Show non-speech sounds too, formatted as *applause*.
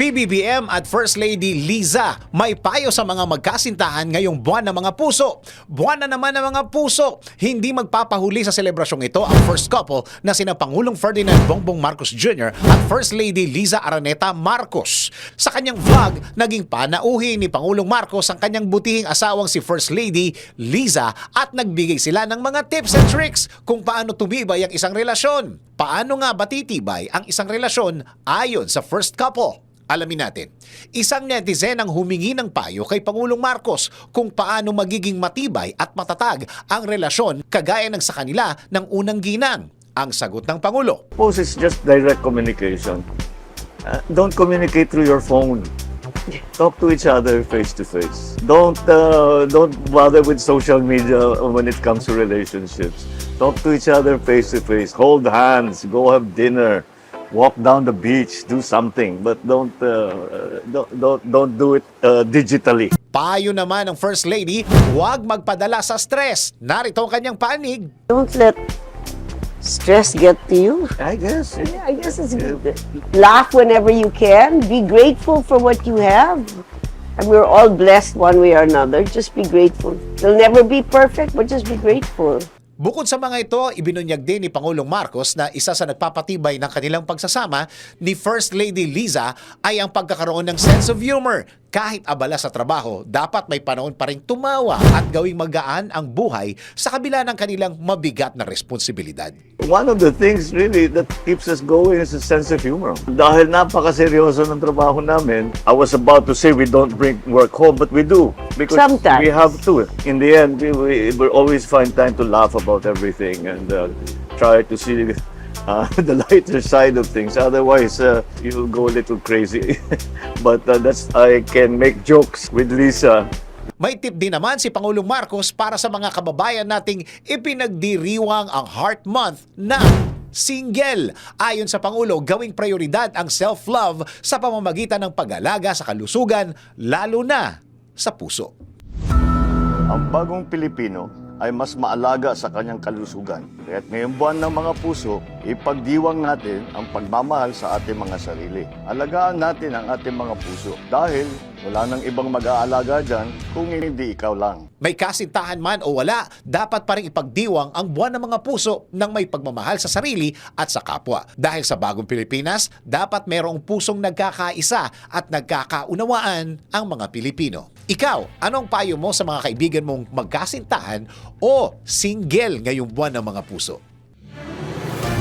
PBBM at First Lady Liza may payo sa mga magkasintahan ngayong buwan ng mga puso. Buwan na naman ng mga puso. Hindi magpapahuli sa selebrasyong ito ang first couple na sina Pangulong Ferdinand Bongbong Marcos Jr. at First Lady Liza Araneta Marcos. Sa kanyang vlog, naging panauhi ni Pangulong Marcos ang kanyang butihing asawang si First Lady Liza at nagbigay sila ng mga tips and tricks kung paano tumibay ang isang relasyon. Paano nga ba titibay ang isang relasyon ayon sa first couple? Alamin natin. Isang netizen ang humingi ng payo kay Pangulong Marcos kung paano magiging matibay at matatag ang relasyon kagaya ng sa kanila ng unang ginang. Ang sagot ng Pangulo. Suppose it's just direct communication. Uh, don't communicate through your phone. Talk to each other face to face. Don't uh, don't bother with social media when it comes to relationships. Talk to each other face to face. Hold hands. Go have dinner. Walk down the beach. Do something, but don't uh, don't don't don't do it uh, digitally. Payo naman ng First Lady, huwag magpadala sa stress. Narito ang kanyang panig. Don't let stress get to you. I guess. Yeah, I guess it's good. Laugh whenever you can. Be grateful for what you have. And we're all blessed one way or another. Just be grateful. They'll never be perfect, but just be grateful. Bukod sa mga ito, ibinunyag din ni Pangulong Marcos na isa sa nagpapatibay ng kanilang pagsasama ni First Lady Liza ay ang pagkakaroon ng sense of humor. Kahit abala sa trabaho, dapat may panahon pa rin tumawa at gawing magaan ang buhay sa kabila ng kanilang mabigat na responsibilidad. One of the things really that keeps us going is a sense of humor. Dahil napakaseryoso ng trabaho namin, I was about to say we don't bring work home, but we do. Because Sometimes. we have to. In the end, we, we, we always find time to laugh about everything and uh, try to see uh, *laughs* the lighter side of things. Otherwise, uh, you'll go a little crazy. *laughs* but uh, that's I can make jokes with Lisa May tip din naman si Pangulong Marcos para sa mga kababayan nating ipinagdiriwang ang Heart Month na single. Ayon sa Pangulo, gawing prioridad ang self-love sa pamamagitan ng pag-alaga sa kalusugan, lalo na sa puso. Ang bagong Pilipino ay mas maalaga sa kanyang kalusugan. Kaya't ngayong buwan ng mga puso, ipagdiwang natin ang pagmamahal sa ating mga sarili. Alagaan natin ang ating mga puso dahil wala nang ibang mag-aalaga dyan kung hindi ikaw lang. May kasintahan man o wala, dapat pa rin ipagdiwang ang buwan ng mga puso ng may pagmamahal sa sarili at sa kapwa. Dahil sa bagong Pilipinas, dapat merong pusong nagkakaisa at nagkakaunawaan ang mga Pilipino. Ikaw, anong payo mo sa mga kaibigan mong magkasintahan o single ngayong buwan ng mga puso?